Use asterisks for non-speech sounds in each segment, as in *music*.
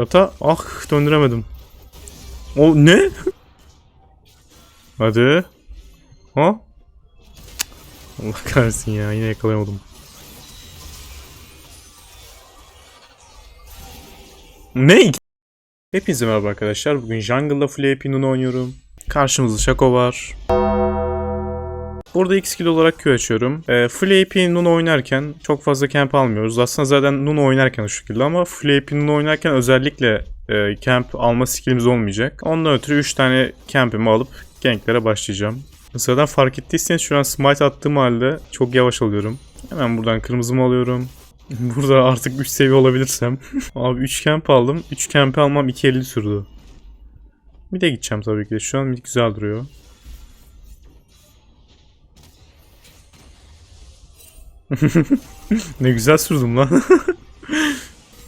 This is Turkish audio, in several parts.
Kata ah döndüremedim. O ne? *laughs* Hadi. Ha? Allah kahretsin ya yine yakalayamadım. Ne? Hepinize merhaba arkadaşlar. Bugün AP Nunu oynuyorum. Karşımızda Shaco var. Burada X skill olarak Q açıyorum. E, full AP Nunu oynarken çok fazla camp almıyoruz. Aslında zaten Nunu oynarken o şekilde ama full AP Nunu oynarken özellikle e, camp alma skillimiz olmayacak. Ondan ötürü 3 tane camp'imi alıp ganklere başlayacağım. Zaten fark ettiyseniz şu an smite attığım halde çok yavaş alıyorum. Hemen buradan kırmızımı alıyorum. *laughs* Burada artık 3 seviye olabilirsem. *laughs* Abi 3 camp aldım. 3 camp almam 2.50 sürdü. Bir de gideceğim tabii ki de. Şu an güzel duruyor. *laughs* ne güzel sürdüm lan. *laughs*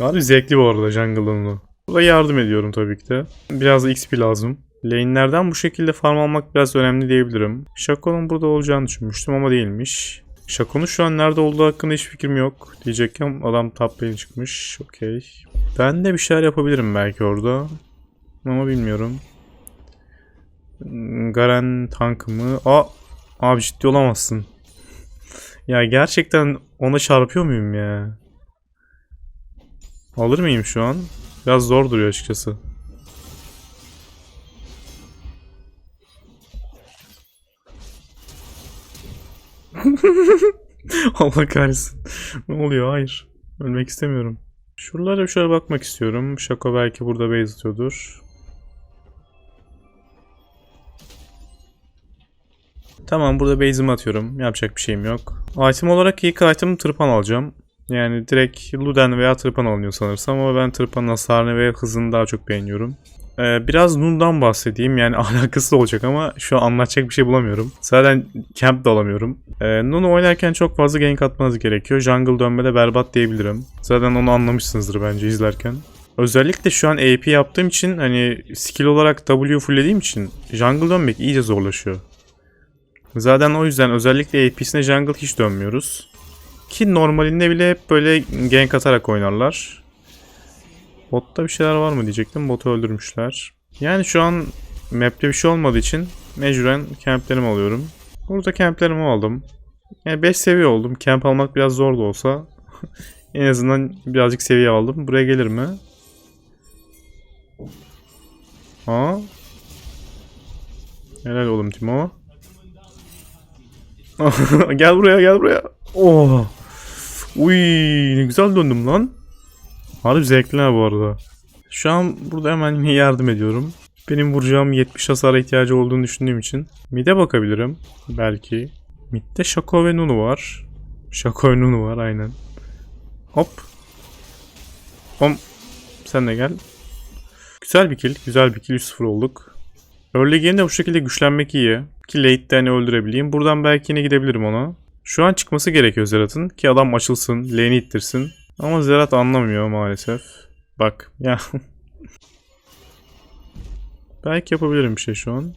Abi zevkli bu arada jungle'ın. Burada yardım ediyorum tabii ki de. Biraz da XP lazım. Lane'lerden bu şekilde farm almak biraz önemli diyebilirim. Shaco'nun burada olacağını düşünmüştüm ama değilmiş. Shaco'nun şu an nerede olduğu hakkında hiç fikrim yok. Diyecekken adam top lane çıkmış. Okey. Ben de bir şeyler yapabilirim belki orada. Ama bilmiyorum. Hmm, Garen tankı mı? Aa, abi ciddi olamazsın. Ya gerçekten ona çarpıyor muyum ya? Alır mıyım şu an? Biraz zor duruyor açıkçası. *laughs* Allah kahretsin. Ne oluyor? Hayır. Ölmek istemiyorum. Şuralara şöyle bakmak istiyorum. Şako belki burada base atıyordur. Tamam burada base'imi atıyorum. Yapacak bir şeyim yok. Item olarak ilk item tırpan alacağım. Yani direkt Luden veya tırpan alınıyor sanırsam ama ben tırpanın hasarını ve hızını daha çok beğeniyorum. Ee, biraz Nun'dan bahsedeyim. Yani *laughs* alakası olacak ama şu an anlatacak bir şey bulamıyorum. Zaten camp da alamıyorum. Ee, Nun'u oynarken çok fazla gank atmanız gerekiyor. Jungle dönmede berbat diyebilirim. Zaten onu anlamışsınızdır bence izlerken. Özellikle şu an AP yaptığım için hani skill olarak W fulllediğim için jungle dönmek iyice zorlaşıyor. Zaten o yüzden özellikle AP'sine jungle hiç dönmüyoruz. Ki normalinde bile hep böyle gank atarak oynarlar. Botta bir şeyler var mı diyecektim. Botu öldürmüşler. Yani şu an map'te bir şey olmadığı için mecburen camplerimi alıyorum. Burada camplerimi aldım. Yani 5 seviye oldum. Camp almak biraz zor da olsa *laughs* en azından birazcık seviye aldım. Buraya gelir mi? Ha? Helal oğlum Timo. *laughs* gel buraya gel buraya. Oh. Uy ne güzel döndüm lan. Harbi zevkli ha bu arada. Şu an burada hemen yine *laughs* yardım ediyorum. Benim vuracağım 70 hasara ihtiyacı olduğunu düşündüğüm için. Mid'e bakabilirim. Belki. Mid'de Shaco ve Nunu var. Shaco ve Nunu var aynen. Hop. Hop. Sen de gel. Güzel bir kill. Güzel bir kill. 3-0 olduk. Early game'de bu şekilde güçlenmek iyi. Ki late'de hani öldürebileyim. Buradan belki yine gidebilirim ona. Şu an çıkması gerekiyor Zerat'ın. Ki adam açılsın. Lane'i ittirsin. Ama Zerat anlamıyor maalesef. Bak ya. *laughs* belki yapabilirim bir şey şu an.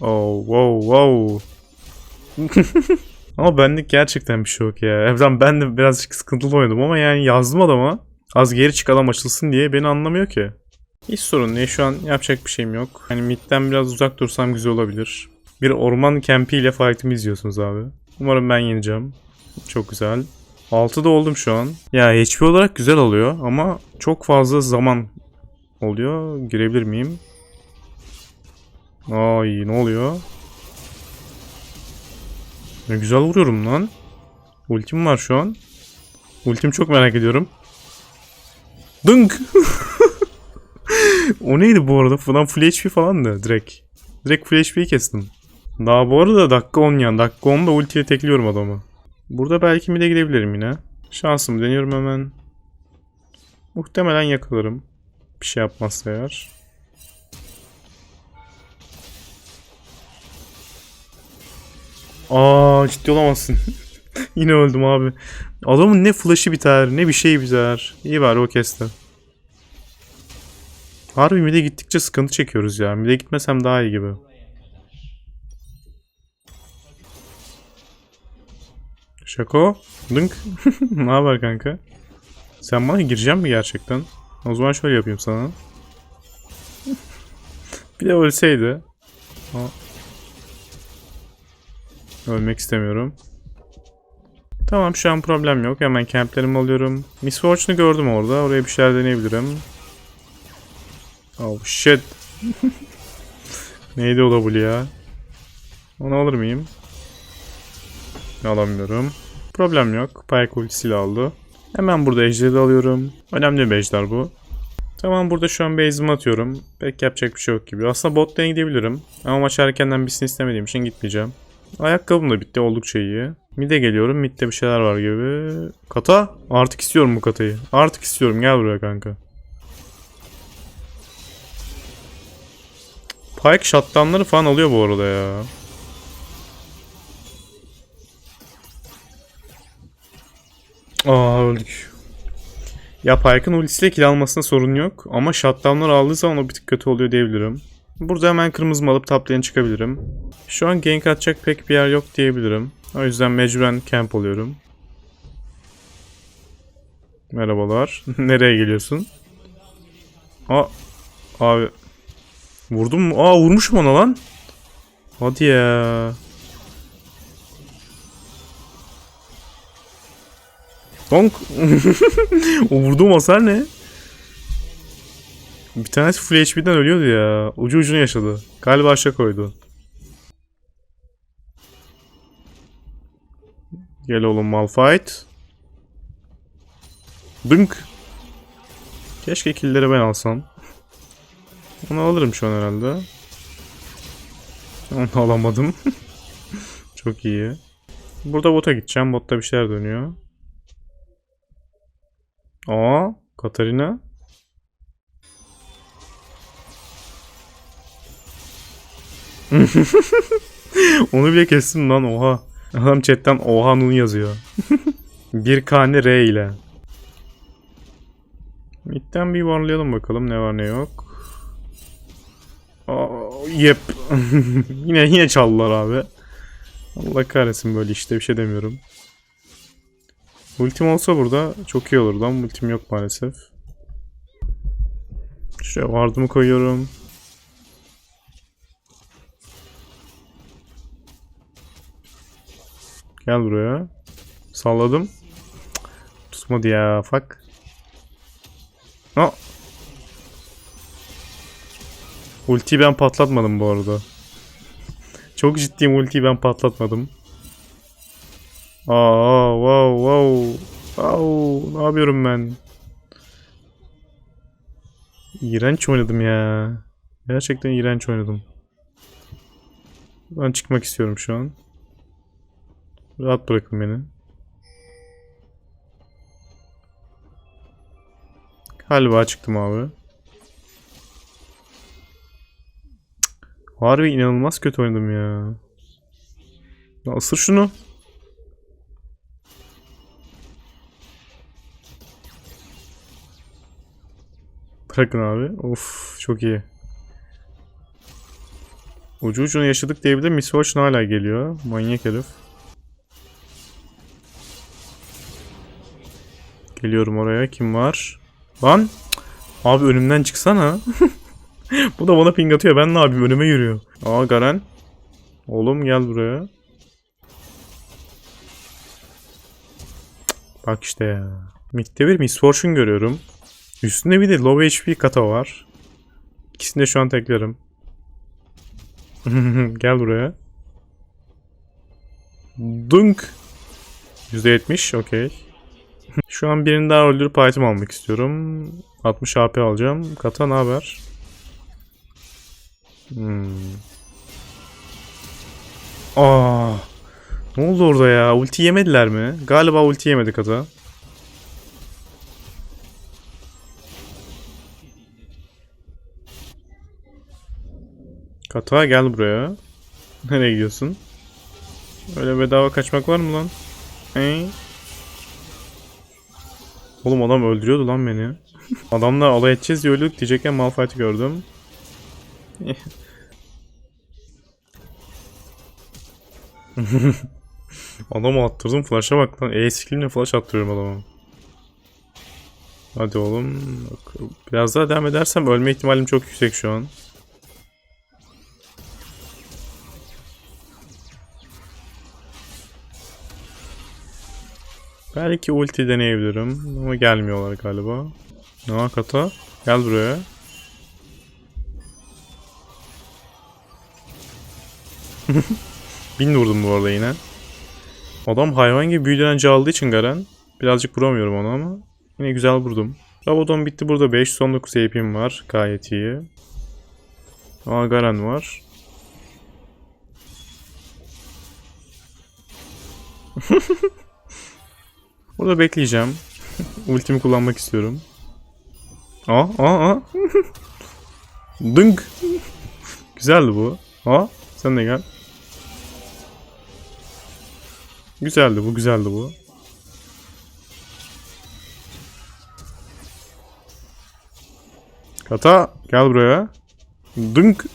Oh wow wow. *laughs* ama benlik gerçekten bir şey yok ya. Evden ben de birazcık sıkıntılı oynadım ama yani yazdım adama. Az geri çık adam açılsın diye beni anlamıyor ki. Hiç sorun değil. Şu an yapacak bir şeyim yok. Hani midden biraz uzak dursam güzel olabilir. Bir orman kempiyle fight'ımı izliyorsunuz abi. Umarım ben yeneceğim. Çok güzel. 6'da oldum şu an. Ya HP olarak güzel oluyor ama çok fazla zaman oluyor. Girebilir miyim? Ay ne oluyor? Ne güzel vuruyorum lan. Ultim var şu an. Ultim çok merak ediyorum. Dınk! *laughs* *laughs* o neydi bu arada? Falan full HP falan da direkt. Direkt full HP'yi kestim. Daha bu arada dakika 10 yani. Dakika 10'da ultiyle tekliyorum adamı. Burada belki mi de gidebilirim yine. Şansımı deniyorum hemen. Muhtemelen yakalarım. Bir şey yapmazsa eğer. Aa ciddi olamazsın. *laughs* yine öldüm abi. Adamın ne flash'ı biter ne bir şey biter. İyi bari o kesti. Harbi mide gittikçe sıkıntı çekiyoruz ya. Mide gitmesem daha iyi gibi. Şako. Dınk. *laughs* ne haber kanka? Sen bana gireceğim mi gerçekten? O zaman şöyle yapayım sana. *laughs* bir de ölseydi. Ha. Ölmek istemiyorum. Tamam şu an problem yok. Hemen camplerimi alıyorum. Miss Fortune'u gördüm orada. Oraya bir şeyler deneyebilirim. Oh shit. Neydi o W ya? Onu alır mıyım? Alamıyorum. Problem yok. Pike ultisiyle aldı. Hemen burada ejderi de alıyorum. Önemli bir ejder bu. Tamam burada şu an base'imi atıyorum. Pek yapacak bir şey yok gibi. Aslında bot lane'e gidebilirim. Ama maç erkenden bitsin istemediğim için gitmeyeceğim. Ayakkabım da bitti oldukça iyi. Mid'e geliyorum. Mid'de bir şeyler var gibi. Kata? Artık istiyorum bu katayı. Artık istiyorum. Gel buraya kanka. Pike shutdownları falan alıyor bu arada ya. Aa öldük. Ya Pike'ın ultisiyle kill almasında sorun yok. Ama shutdownlar aldığı zaman o bir tık kötü oluyor diyebilirim. Burada hemen kırmızımı alıp top çıkabilirim. Şu an gank atacak pek bir yer yok diyebilirim. O yüzden mecburen camp oluyorum. Merhabalar. *laughs* Nereye geliyorsun? Aa, abi. Vurdum mu? Aa vurmuşum ona lan. Hadi ya. Donk. *laughs* o vurduğum hasar ne? Bir tanesi full HP'den ölüyordu ya. Ucu ucuna yaşadı. Galiba aşağı koydu. Gel oğlum Malphite. Dınk. Keşke killleri ben alsam. Onu alırım şu an herhalde. Onu alamadım. *laughs* Çok iyi. Burada bota gideceğim. Botta bir şeyler dönüyor. Aa, Katarina. *laughs* Onu bile kestim lan oha. Adam chatten oha nun yazıyor. *laughs* bir kane R ile. Mid'den bir varlayalım bakalım ne var ne yok. Aa, yep. *laughs* yine yine çaldılar abi. Allah kahretsin böyle işte bir şey demiyorum. Ultim olsa burada çok iyi olurdu ama ultim yok maalesef. Şuraya vardımı koyuyorum. Gel buraya. Salladım. Tutmadı ya fuck. No. Ultiyi ben patlatmadım bu arada. Çok ciddiyim ultiyi ben patlatmadım. Aa, wow, wow. Wow, ne yapıyorum ben? İğrenç oynadım ya. Gerçekten iğrenç oynadım. Ben çıkmak istiyorum şu an. Rahat bırakın beni. Galiba çıktım abi. Harbi inanılmaz kötü oynadım ya. Ya ısır şunu. Bırakın abi. Of çok iyi. Ucu ucuna yaşadık diyebilir Miss Fortune hala geliyor. Manyak herif. Geliyorum oraya. Kim var? Lan! Abi önümden çıksana. *laughs* *laughs* Bu da bana ping atıyor. Ben ne yapayım? Önüme yürüyor. Aa Garen. Oğlum gel buraya. Bak işte ya. Mid'de bir Miss görüyorum. Üstünde bir de low HP kata var. İkisini de şu an teklerim. *laughs* Gel buraya. Dunk. %70 okey. *laughs* Şu an birini daha öldürüp item almak istiyorum. 60 AP alacağım. Kata ne haber? Hmm. Aa. Ne oldu orada ya? Ulti yemediler mi? Galiba ulti yemedi kata. Kata gel buraya. *laughs* Nereye gidiyorsun? Öyle bedava kaçmak var mı lan? Hey. Oğlum adam öldürüyordu lan beni. *laughs* Adamla alay edeceğiz diye öldük diyecekken Malphite'i gördüm. *laughs* Adamı attırdım flash'a bak lan. E skillimle flash attırıyorum adama. Hadi oğlum. Biraz daha devam edersem ölme ihtimalim çok yüksek şu an. Belki ulti deneyebilirim ama gelmiyorlar galiba. Ne kata? Gel buraya. *laughs* Bin vurdum bu arada yine. Adam hayvan gibi büyü direnci aldığı için Garen. Birazcık vuramıyorum onu ama. Yine güzel vurdum. Rabadon bitti burada 519 AP'm var. Gayet iyi. Aa Garen var. *laughs* Burada bekleyeceğim. *laughs* Ultimi kullanmak istiyorum. Aa aa aa. Dınk. Güzeldi bu. Aa sen de gel. Güzeldi bu, güzeldi bu. Kata gel buraya. Dınk.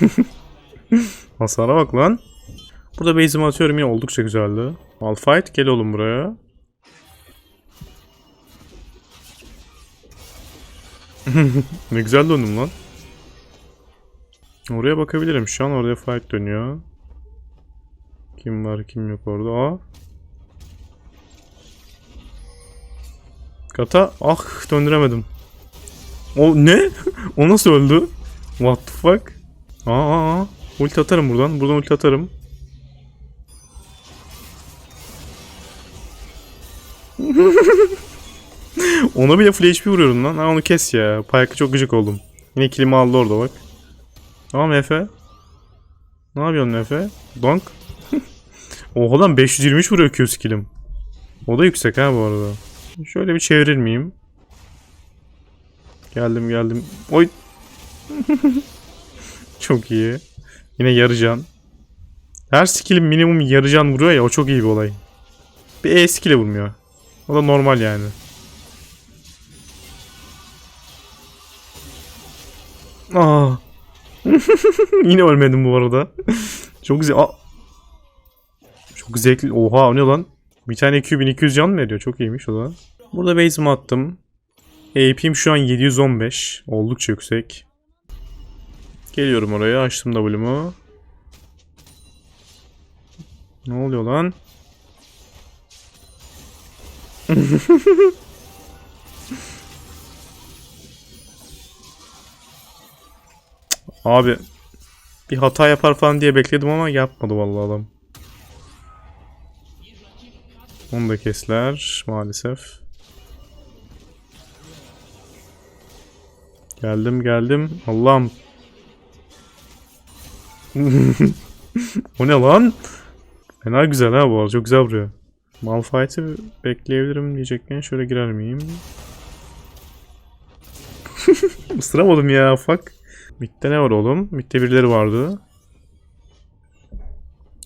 *laughs* Hasara bak lan. Burada base'imi atıyorum yine oldukça güzeldi. Malphite gel oğlum buraya. *laughs* ne güzel döndüm lan. Oraya bakabilirim. Şu an orada fight dönüyor. Kim var kim yok orada. Aa. Kata ah döndüremedim. O ne? *laughs* o nasıl öldü? What the fuck? Aa, aa. Ulti atarım buradan. Buradan ulti atarım. *laughs* Ona bile full HP vuruyorum lan. Ha onu kes ya. Payakı çok gıcık oldum. Yine kilimi aldı orada bak. Tamam Efe. Ne yapıyorsun Efe? Donk. Oha lan 523 vuruyor Q skill'im. O da yüksek ha bu arada. Şöyle bir çevirir miyim? Geldim geldim. Oy. *laughs* çok iyi. Yine yarıcan. Her skill'im minimum yarıcan vuruyor ya o çok iyi bir olay. Bir E skill'e vurmuyor. O da normal yani. Aa. *laughs* Yine ölmedim bu arada. *laughs* Çok güzel. Aa. Çok zevkli. Oha o ne lan? Bir tane Q 1200 can mı veriyor? Çok iyiymiş o da. Burada base'imi attım. AP'm şu an 715. Oldukça yüksek. Geliyorum oraya. Açtım W'mu. Ne oluyor lan? *laughs* Abi bir hata yapar falan diye bekledim ama yapmadı vallahi adam. Onu da kesler maalesef. Geldim geldim. Allah'ım. *laughs* o ne lan? Fena güzel ha bu arada. Çok güzel vuruyor. Malphite'i bekleyebilirim diyecekken şöyle girer miyim? *laughs* Isıramadım ya fuck. Mid'de ne var oğlum? Mid'de birileri vardı.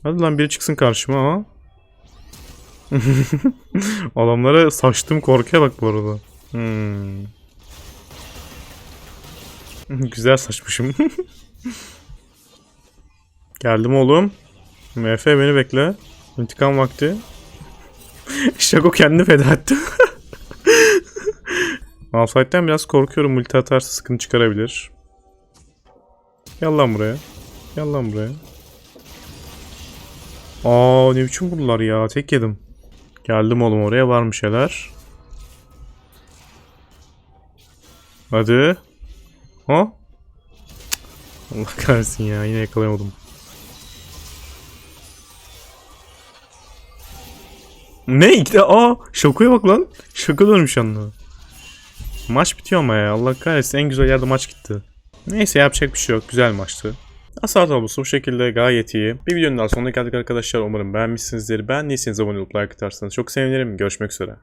Hadi lan biri çıksın karşıma ha. *laughs* Adamlara saçtım korkuya bak bu arada. Hmm. Güzel saçmışım. *laughs* Geldim oğlum. MF beni bekle. İntikam vakti. *laughs* Şako kendini feda etti. Malphite'den biraz korkuyorum. Multi atarsa sıkıntı çıkarabilir. Gel lan buraya. Gel lan buraya. Aa ne biçim vurdular ya. Tek yedim. Geldim oğlum oraya var mı şeyler? Hadi. Ha? Allah kahretsin ya yine yakalayamadım. Ne? İlk de aa şokuya bak lan. Şoka dönmüş yanına. Maç bitiyor ama ya. Allah kahretsin en güzel yerde maç gitti. Neyse yapacak bir şey yok. Güzel maçtı. Hasar tablosu bu şekilde gayet iyi. Bir videonun daha sonuna geldik arkadaşlar. Umarım beğenmişsinizdir. Beğendiyseniz abone olup like atarsanız çok sevinirim. Görüşmek üzere.